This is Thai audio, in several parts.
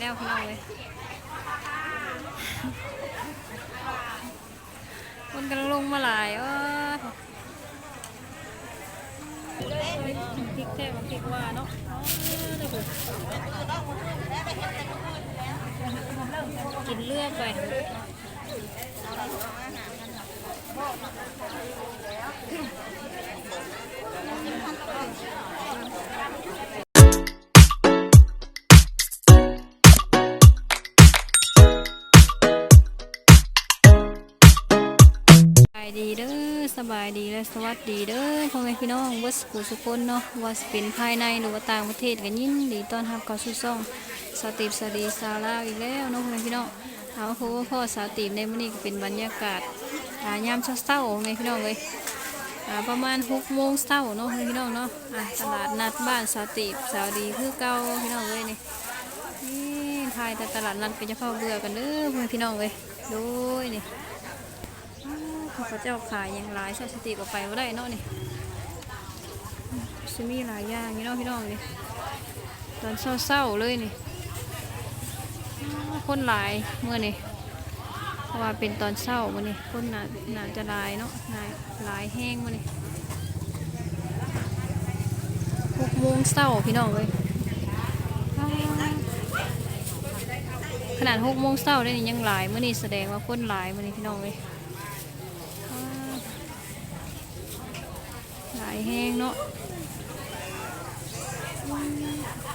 แล้วพี่น้องเลยคนกำลังลงมาหลายเอ้พริกแท้กับพริกว่าเนาะกินเลือกไป สบายดีและสวัสดีเด้อพ่อแม่พี่น้องวัสกุสุคนเนาะว่าสิเป็นภายในหรือว่าต่างประเทศกันยินดีต้อนรับเข้าสู่ช่องสาวตีบสวัสดีสาวลาวอีกแล้วเนาะพ่อแม่พี่น้องเอาพบว่าพ่อสาวตีบในมื้อนี้ก็เป็นบรรยากาศยามเช้าๆพ่อแม่พี่น้องเลยประมาณ6โมงเช้าเนาะพ่อแม่พี่น้องเนาะตลาดนัดบ้านสาวตีบสาวดีคือเก่าพี่น้องเลยนี่นี่ทายแต่ตลาดนัดก็จะเข้าเบื่อกันเด้อพ่อแม่พี่น้องเลยโดย เข้าพเจ้าขายอย่างหลายสถิติก็ไปว่าได้เนาะนี่ซิมีหลายอย่างนี่เนาะพี่น้องนี่ตอนเศร้าๆเลยนี่อ้าวคนหลายเมื่อนี่เพราะว่าเป็นตอนเศร้ามื่อนี่คนหน่าน่าจะหลายเนาะหลายหลายแห้งมื่อนี่หกโมงเศร้าพี่น้องเลยอ้าวขนาดหกโมงเศร้าได้นี่ยังหลายมื่อนี่แสดงว่าคนหลายมื่อนี่พี่น้องเลย หลายแห้งเนาะ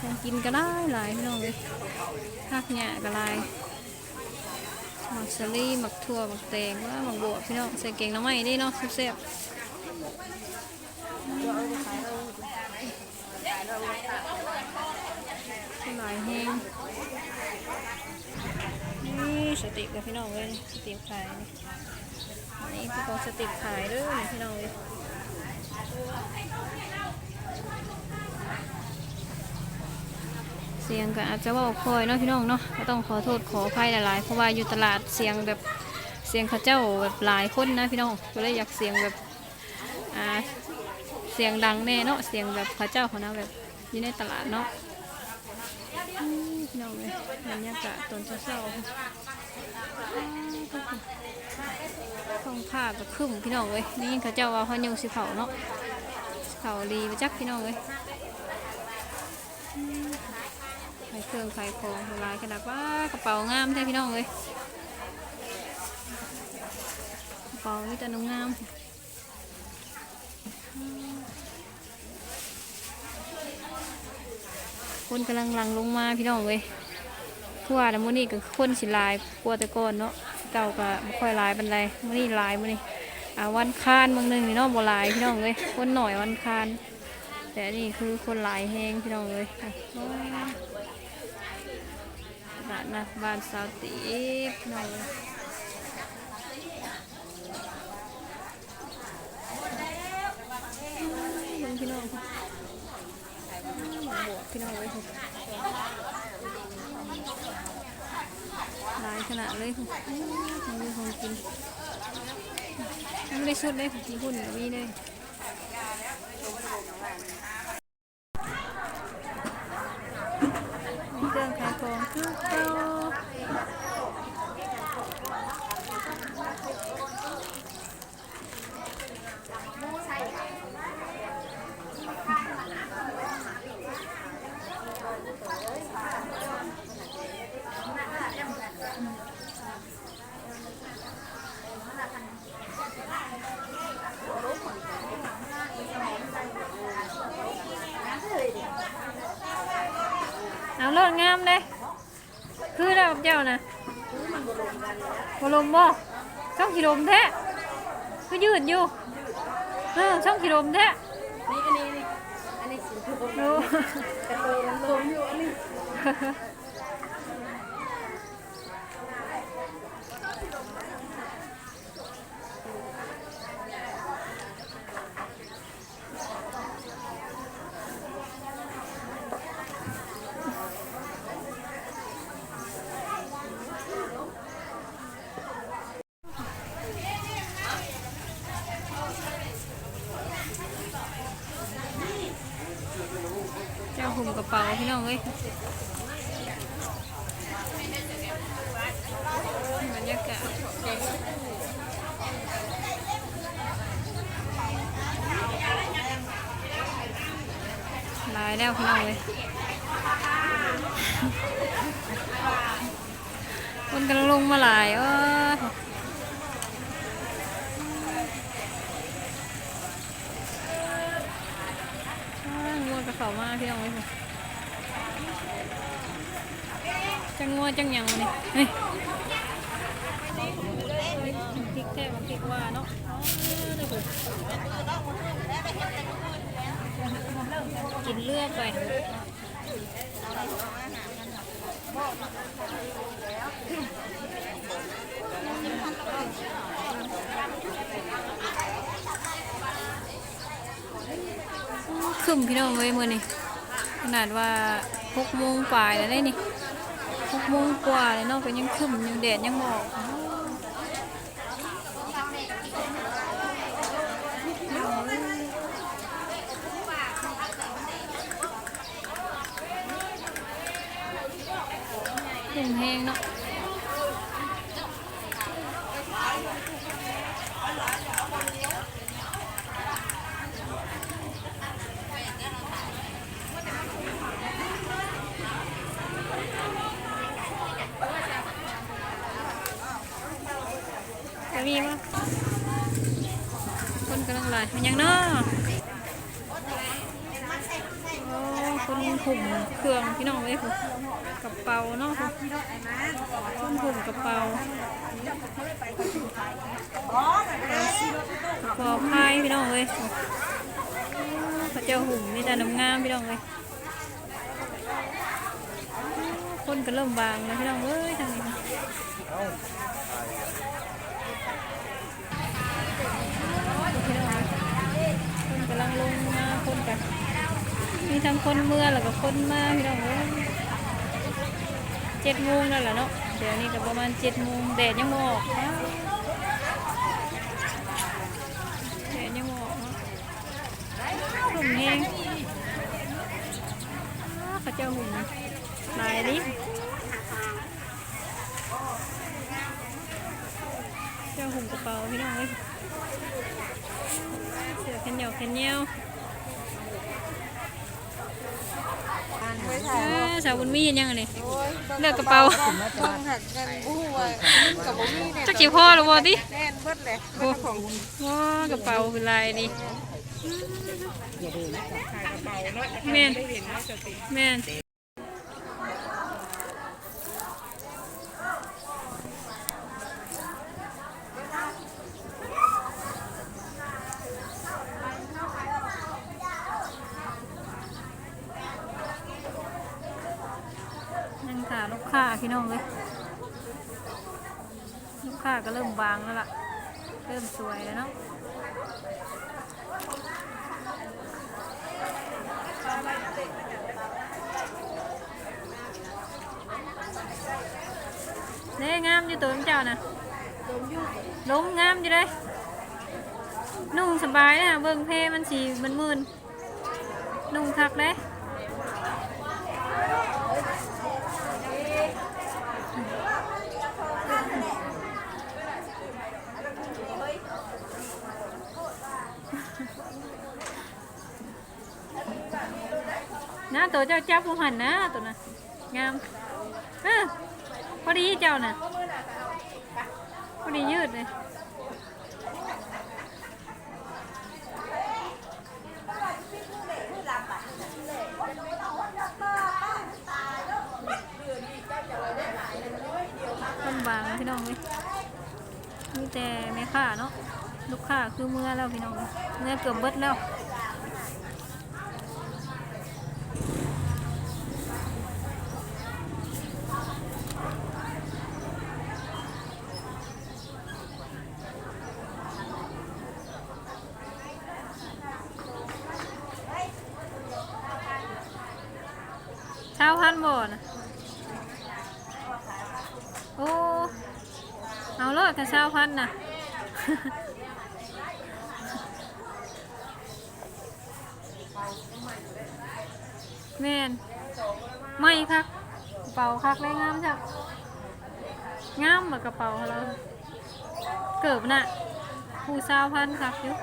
ของกินก็ได้หลายพี่น้องเลยผักหญ้าก็หลายหมักสลีหมักถั่วหมักแตงว่าหมักบวบพี่น้องใส่เก่งน้ำไม้ได้เนาะแซ่บหลายแห้งนี่สติกับพี่น้องเลยสติขายนี่อันนี่คือของสติขายเด้อนี่พี่น้องเลย เสียงก็อาจจะว่าคอยเนาะพี่น้องเนาะก็ต้องขอโทษขออภัยหลายๆ เพราะว่าอยู่ตลาดเสียงแบบเสียงเขาเจ้าแบบหลายคนนะพี่น้องก็เลยอยากเสียงแบบอ่าเสียงดังแน่เนาะเสียงแบบเขาเจ้าเขานะแบบอยู่ในตลาดเนาะพี่น้องเลยบรรยากาศตอนเช้าๆ ท้องผ้าก็ครึ้มพี่น้องเลยนี่เขาเจ้าว่าเขายังสิเขาเนาะเขาดีไปจักพี่น้องเลยขายเครื่องขายของลายขนาดว่ากระเป๋างามแท้พี่น้องเลยกระเป๋ามีแต่นุ่งงามคนกำลังหลังลงมาพี่น้องเลยทั่วแล้วมื้อนี้ก็คนสิลายกลัวแต่ก่อนเนาะ เก่าก็ไม่ค่อยหลายบันไดมื้อนี้หลายมื้อนี้อ่าวันคานบางหนึงนี่เนาะบ่หลายพี่น้องเลยคนหน่อยวันคานแต่นี่คือคนหลายแฮงพี่น้องเลยอะโอ้ยบ้านนะบ้านสาวตีบน้องเลยพี่น้องบวกพี่น้องเลยค่ะหลาย ขนาดเลยค่ะมันมีของกินไม่ได้สุดเลยค่ะที่หุ่นก็มีเลยมีเครื่องขายของคือเก่า เอาเลิศงามเลยคือแล้วกับเจ้านะบลมบ่ช่องขีดมแท้ก็ยืดอยู่เออช่องขีดมแท้นี่อันนี้นี่อันนี้สีชมพูดูกระโตนลมอยู่อันนี้ เจ้าหุ่มกระเป๋า พี่น้องเอ้ยจ้ะหลายแล้วพี่น้องเลยคนกำลังลงมาหลายเอองัวกระเขามากพี่น้องเลย จังงัวจังหยังวะนี่เฮ้ยพริกแท้มาพริกว่าเนาะกินเลือดไปคึมพี่น้องเว้ยมือนี่ขนาดว่าหกโมงปลายแล้วได้นี่ หกโมงกว่าเลยเนาะก็ยังคึมยังแดดยังหมอกคึมแห้งเนาะะมีปะคนกำลังไลมันยังเนาะโอ้คนหุ่มเครื่องพี่น้องเว้ยคุณกระเป๋าเนาะคนหุ่มกระเป๋ากระเป๋าพายพี่น้องเว้ยเขาเจ้าหุ่มมีแต่น้ำงามพี่น้องเว้ยคนก็เริ่มบางแล้วพี่น้องเว้ยทางนี้คนกำลังลงมาคนกัน มีทั้งคนเมื่อแล้วก็คนมาพี่น้องเอ้ยเจ็ดโมงนั่นแหละเนาะเดี๋ยวนี้ก็ประมาณเจ็ดโมงแดดยังมออกนะแดดยังมออกเนาะหุ่มแห้งอ้าเขาเจ้าหุ่มลายดิเจ้าหุ่มกระเป๋าพี่น้องเอ้ยเสือแขนยาวแขนยาว ไม่ใช่อ่าสาวบุญมีเห็นยังไงนี่เลือกกระเป๋าต้องหักกันบู้ว่ากับบุ้มี่เนี่ยจักกี่พ่อหรือวะดิแน่นเบิดเลยโอ้ว้ากระเป๋าคือลายดิแม่นแม่นนั่งขาลูกค้าพี่น้องเลยลู ก็เริ่มบางแล้วล่ะ เริ่มสวยแล้วเนาะเน่งามอยู่ตัวเจ้านะล้มงามอยู่เลยนุ่งสบายนะเบิ่งเพมันสีมันมืนนุ่งคักเลย ตัวเจ้าจับผู้หันนะตัวน่ะงามเออพอดีเจ้าน่ะพอดียืดเลยคนบางพี่น้องเลยมีแต่แม่ค้าเนาะลูกค้าคือเมื่อแล้วพี่น้องเมื่อเกือบเบิดแล้ว ช้าพันบ่นะโอ้ เอาเลยกันเช้าพันนะแมนไม่คักกระเป๋าคักเลยงามจ้ะงามมากระเป๋าเราเกิบน่ะผู้สาวพันครับอยู่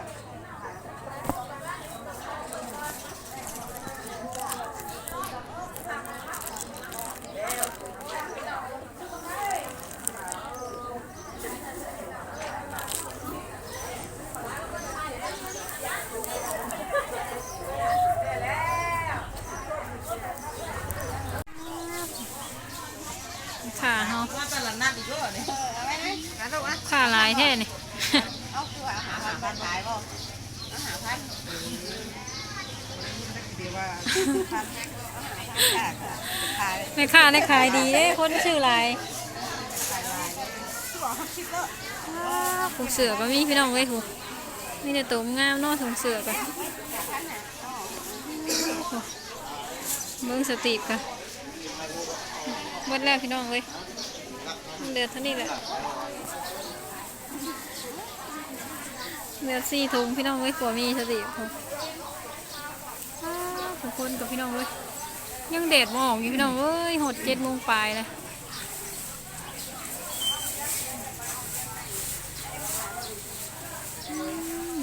ขาเฮาว่าตลาดนัดอีกแล้วเนี่ยเอาไว้นะงั้นลูกนะขาหลายแท้นี่เอาคือว่าหาพันพันขายบ่เอาหาพันเดี๋ยวว่าพันเอาหาพันขายขายแม่ค้าได้ขายดีเด้คนชื่อหลายขายลายที่บอกเขาคิดแล้วถุงเสือก็มีพี่น้องเว้ยครูมีแต่ตัวงามเนาะถุงเสือกันเบิ้งสติปกัน หมดแล้วพี่น้องเว้ยเหลือเท่านี้แหละเหลือสี่ถุงพี่น้องเว้ยกลัวมีสติผมทุกคนกับพี่น้องเว้ยยังเด็ดมองอยู่พี่น้องเว้ยหดเจ็ดโมงปลายเลย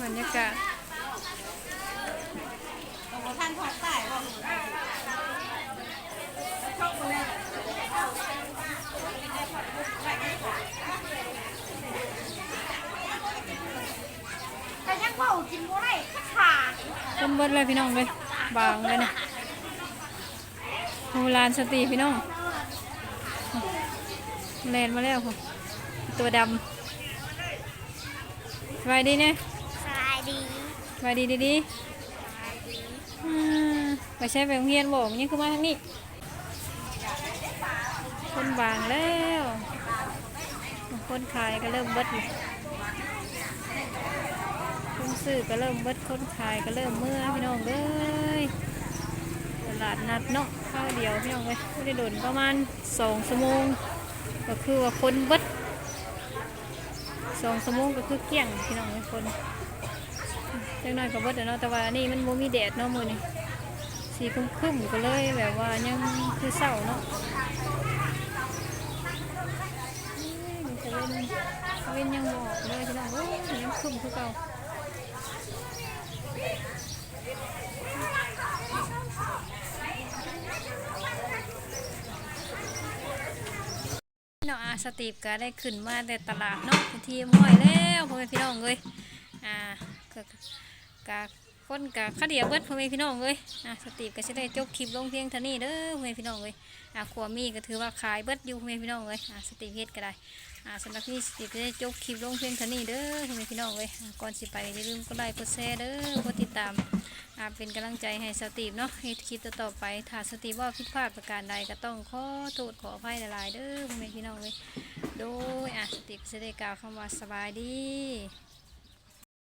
บรรยากาศ ของท่านทอดใต้บ่แต่ยังเบากินบ่ได้ขาด ต้ม เบิดเลยพี่น้องเลยบางเลยนะโบราณสตรีพี่น้องแลนมาแล้วค่ะตัวดำสบายดีเนี่ยสบายดีสบายดีดีๆอืมไปใช้ไปโรงเรียนบอกนี่คือมาทางนี้คนบางแล้ว คนขายก็เริ่มเบิดเลยคน ซื้อก็เริ่มเบิดคนขายก็เริ่มเมื่อพี่น้องเลยตลาดนัดเนาะข้าวเดียวพี่น้องเลยไม่ได้โดนประมาณสองชั่วโมงก็คือว่าคนเบิดสองชั่วโมงก็คือเกลี้ยงพี่น้องเลยคนจังน้อยก็เบิดเนาะแต่ว่านี่มันโมมีแดดเนาะมือนี่สีครึ้มๆก็เลยแบบว่ายังคือเศร้าเนาะเว้นเว้นยังบอกเลยพี่น้องโอ้ยยังครึ้มคือเก่าเนาะอา สตีฟก็ได้ขึ้นมาแต่ตลาดเนาะเป็นทีมห้อยแล้วพ่อแม่พี่น้องเลยอ่าก็กะคนกะข้าวเดียวเบิดพ่อแม่พี่น้องเลยอ่าสตีฟก็จะได้จบคลิปลงเพียงเท่านี้เด้อพ่อแม่พี่น้องเลยอ่าขวมีก็ถือว่าขายเบิดอยู่พ่อแม่พี่น้องเลยอ่าสตีฟเฮ็ดก็ได้ สำหรับที่สิบได้จบคลิปลงเพียงเท่านี้เด้อพ่อแม่พี่น้องเลยก่อนสิไปอย่าลืมกดไลค์กดแชร์เด้อกดติดตามอาเป็นกำลังใจให้สตีฟเนาะให้คลิปต่อไปถ้าสตีฟว่าผิดพลาดประการใดก็ต้องขอโทษขออภัยหลายๆเด้อพ่อแม่พี่น้องเลยโดยอะสตีฟจะได้กล่าวคำว่าสบายดี